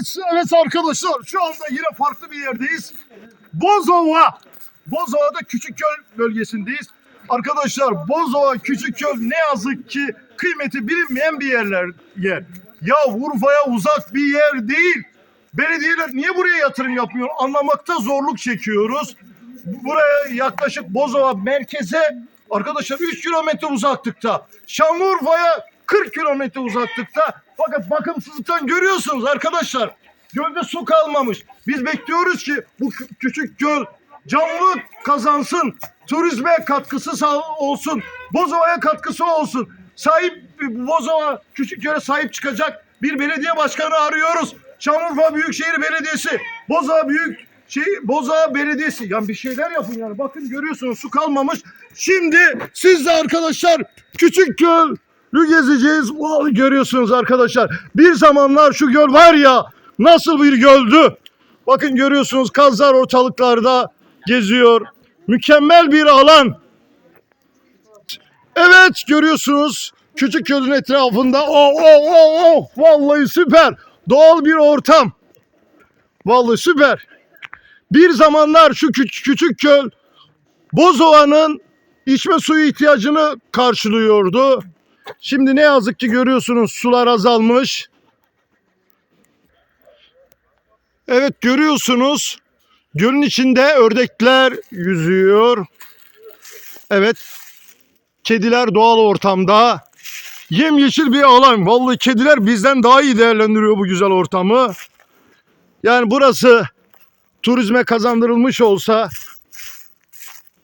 Evet, evet arkadaşlar şu anda yine farklı bir yerdeyiz. Bozova. Bozova'da Küçükköl bölgesindeyiz. Arkadaşlar Bozova Küçükköl ne yazık ki kıymeti bilinmeyen bir yerler yer. Ya Urfa'ya uzak bir yer değil. Belediyeler niye buraya yatırım yapmıyor? Anlamakta zorluk çekiyoruz. Buraya yaklaşık Bozova merkeze arkadaşlar 3 kilometre uzaklıkta. Şanlıurfa'ya 40 kilometre uzaklıkta. Fakat bakımsızlıktan görüyorsunuz arkadaşlar. Gölde su kalmamış. Biz bekliyoruz ki bu kü- küçük göl canlı kazansın. Turizme katkısı sağ olsun. Bozova'ya katkısı olsun. Sahip Bozova küçük göle sahip çıkacak bir belediye başkanı arıyoruz. Şanlıurfa Büyükşehir Belediyesi, Bozova Büyük şey Bozova Belediyesi. Yani bir şeyler yapın yani. Bakın görüyorsunuz su kalmamış. Şimdi siz de arkadaşlar küçük gölü gezeceğiz. Vallahi görüyorsunuz arkadaşlar. Bir zamanlar şu göl var ya nasıl bir göldü. Bakın görüyorsunuz kazlar ortalıklarda geziyor. Mükemmel bir alan. Evet görüyorsunuz küçük gölün etrafında. Oh oh oh oh vallahi süper. Doğal bir ortam. Vallahi süper. Bir zamanlar şu küçük, küçük göl Bozova'nın içme suyu ihtiyacını karşılıyordu. Şimdi ne yazık ki görüyorsunuz sular azalmış. Evet görüyorsunuz gölün içinde ördekler yüzüyor. Evet kediler doğal ortamda yemyeşil bir alan. Vallahi kediler bizden daha iyi değerlendiriyor bu güzel ortamı. Yani burası turizme kazandırılmış olsa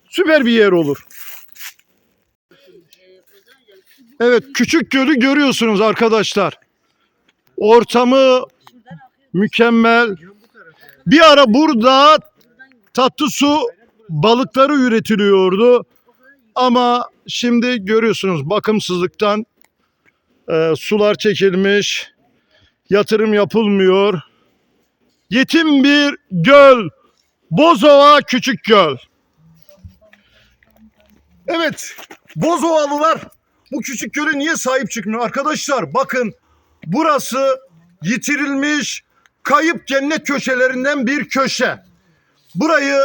süper bir yer olur. Evet küçük gölü görüyorsunuz arkadaşlar. Ortamı mükemmel. Bir ara burada tatlı su balıkları üretiliyordu. Ama şimdi görüyorsunuz bakımsızlıktan e, sular çekilmiş. Yatırım yapılmıyor. Yetim bir göl. Bozova Küçük Göl. Evet, Bozovalılar bu küçük göle niye sahip çıkmıyor? Arkadaşlar bakın burası yitirilmiş kayıp cennet köşelerinden bir köşe. Burayı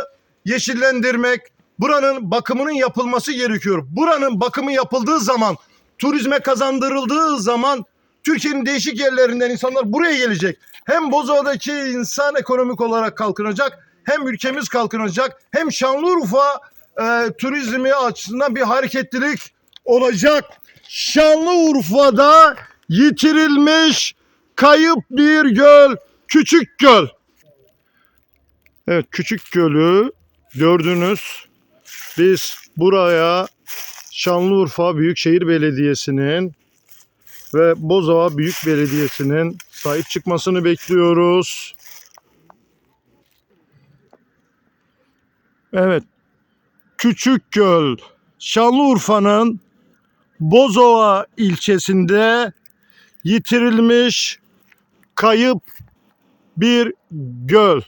yeşillendirmek, buranın bakımının yapılması gerekiyor. Buranın bakımı yapıldığı zaman, turizme kazandırıldığı zaman Türkiye'nin değişik yerlerinden insanlar buraya gelecek. Hem Bozova'daki insan ekonomik olarak kalkınacak, hem ülkemiz kalkınacak, hem Şanlıurfa e, turizmi açısından bir hareketlilik olacak. Şanlıurfa'da yitirilmiş kayıp bir göl, küçük göl. Evet küçük gölü gördünüz. Biz buraya Şanlıurfa Büyükşehir Belediyesi'nin ve Bozova Büyük Belediyesi'nin sahip çıkmasını bekliyoruz. Evet. Küçük Göl Şanlıurfa'nın Bozova ilçesinde yitirilmiş kayıp bir göl.